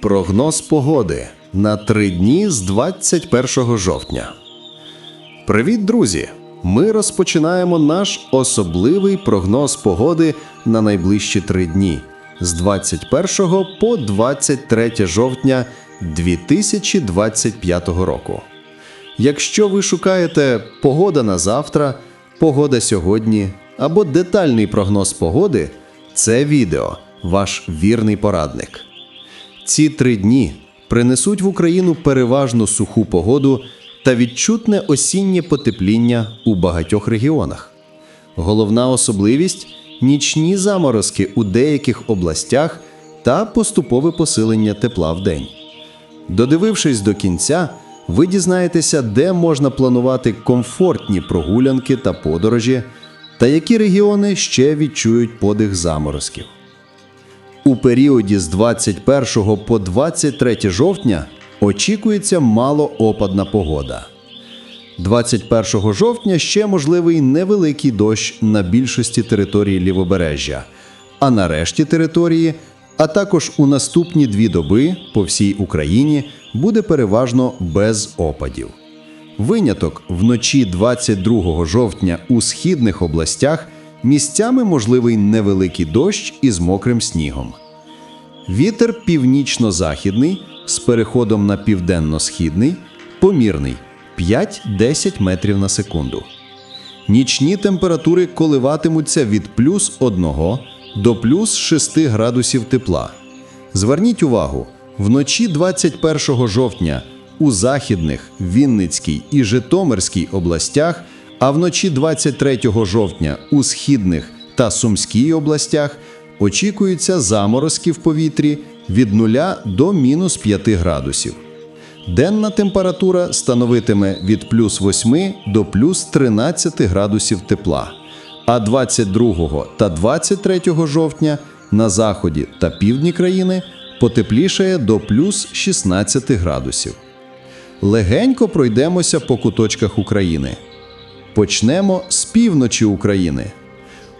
Прогноз погоди на три дні з 21 жовтня. Привіт, друзі! Ми розпочинаємо наш особливий прогноз погоди на найближчі три дні з 21 по 23 жовтня 2025 року. Якщо ви шукаєте погода на завтра, погода сьогодні або детальний прогноз погоди, це відео ваш вірний порадник. Ці три дні принесуть в Україну переважно суху погоду та відчутне осіннє потепління у багатьох регіонах. Головна особливість нічні заморозки у деяких областях та поступове посилення тепла в день. Додивившись до кінця, ви дізнаєтеся, де можна планувати комфортні прогулянки та подорожі, та які регіони ще відчують подих заморозків. У періоді з 21 по 23 жовтня очікується малоопадна погода. 21 жовтня ще можливий невеликий дощ на більшості території лівобережжя, а на решті території, а також у наступні дві доби по всій Україні буде переважно без опадів. Виняток вночі 22 жовтня у східних областях місцями можливий невеликий дощ із мокрим снігом. Вітер північно-західний з переходом на південно-східний, помірний 5-10 метрів на секунду. Нічні температури коливатимуться від плюс 1 до плюс 6 градусів тепла. Зверніть увагу, вночі 21 жовтня у Західних, Вінницькій і Житомирській областях, а вночі 23 жовтня у Східних та Сумській областях очікуються заморозки в повітрі від 0 до мінус 5 градусів. Денна температура становитиме від плюс 8 до плюс 13 градусів тепла, а 22 та 23 жовтня на заході та півдні країни потеплішає до плюс 16 градусів. Легенько пройдемося по куточках України. Почнемо з півночі України.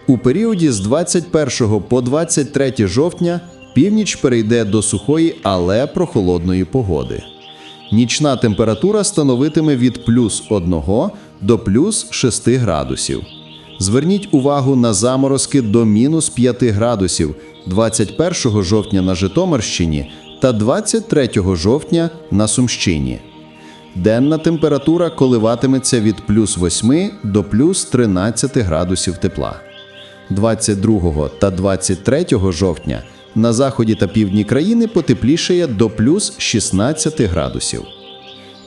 У періоді з 21 по 23 жовтня північ перейде до сухої, але прохолодної погоди. Нічна температура становитиме від плюс 1 до плюс 6 градусів. Зверніть увагу на заморозки до мінус 5 градусів 21 жовтня на Житомирщині та 23 жовтня на Сумщині. Денна температура коливатиметься від плюс 8 до плюс 13 градусів тепла. 22 та 23 жовтня на заході та півдні країни потеплішає до плюс 16 градусів.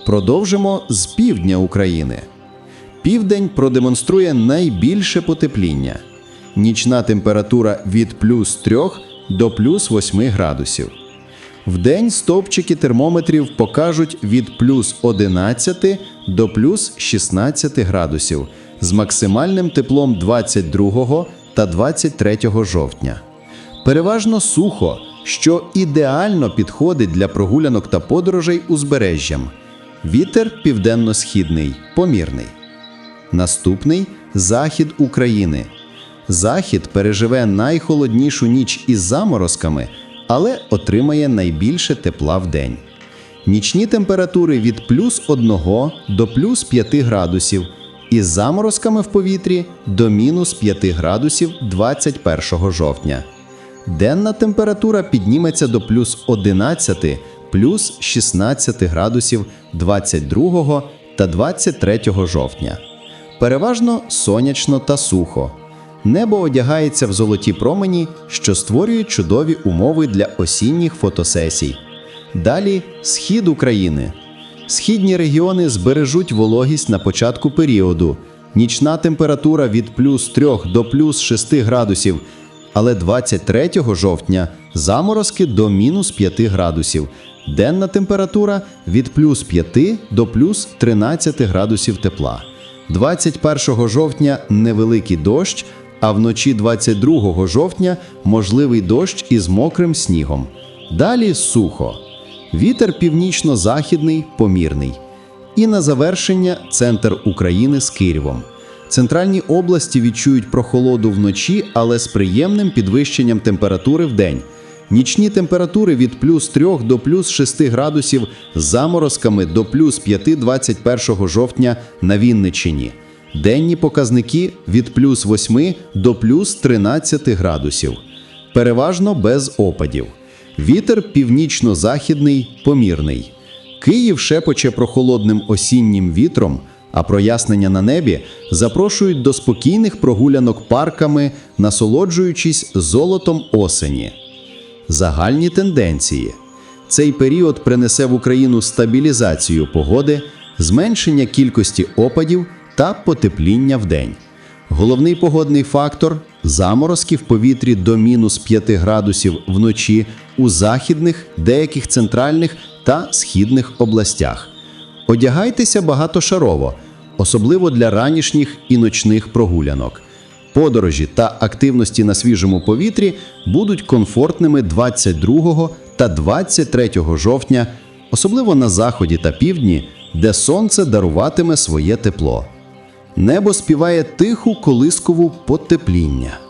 Продовжимо з півдня України. Південь продемонструє найбільше потепління. Нічна температура від плюс 3 до плюс 8 градусів. Вдень стовпчики термометрів покажуть від плюс 11 до плюс 16 градусів з максимальним теплом 22 та 23 жовтня. Переважно сухо, що ідеально підходить для прогулянок та подорожей узбережжям. Вітер південно-східний, помірний. Наступний захід України. Захід переживе найхолоднішу ніч із заморозками, але отримає найбільше тепла в день. Нічні температури від плюс 1 до плюс 5 градусів, із заморозками в повітрі до мінус 5 градусів 21 жовтня. Денна температура підніметься до плюс 11, плюс 16 градусів 22 та 23 жовтня. Переважно сонячно та сухо. Небо одягається в золоті промені, що створюють чудові умови для осінніх фотосесій. Далі схід України. Східні регіони збережуть вологість на початку періоду. Нічна температура від плюс 3 до плюс 6 градусів, але 23 жовтня заморозки до мінус 5 градусів. Денна температура від плюс 5 до плюс 13 градусів тепла. 21 жовтня невеликий дощ, а вночі 22 жовтня можливий дощ із мокрим снігом. Далі сухо. Вітер північно-західний помірний. І на завершення центр України з Києвом. Центральні області відчують прохолоду вночі, але з приємним підвищенням температури в день. Нічні температури від плюс 3 до плюс 6 градусів з заморозками до плюс 5 21 жовтня на Вінниччині. Денні показники від плюс 8 до плюс 13 градусів. Переважно без опадів. Вітер північно-західний, помірний. Київ шепоче прохолодним осіннім вітром, а прояснення на небі запрошують до спокійних прогулянок парками, насолоджуючись золотом осені. Загальні тенденції. Цей період принесе в Україну стабілізацію погоди, зменшення кількості опадів та потепління в день. Головний погодний фактор заморозки в повітрі до мінус 5 градусів вночі у західних, деяких центральних та східних областях. Одягайтеся багатошарово, особливо для ранішніх і ночних прогулянок. Подорожі та активності на свіжому повітрі будуть комфортними 22 та 23 жовтня, особливо на заході та півдні, де сонце даруватиме своє тепло. Небо співає тиху колискову потепління.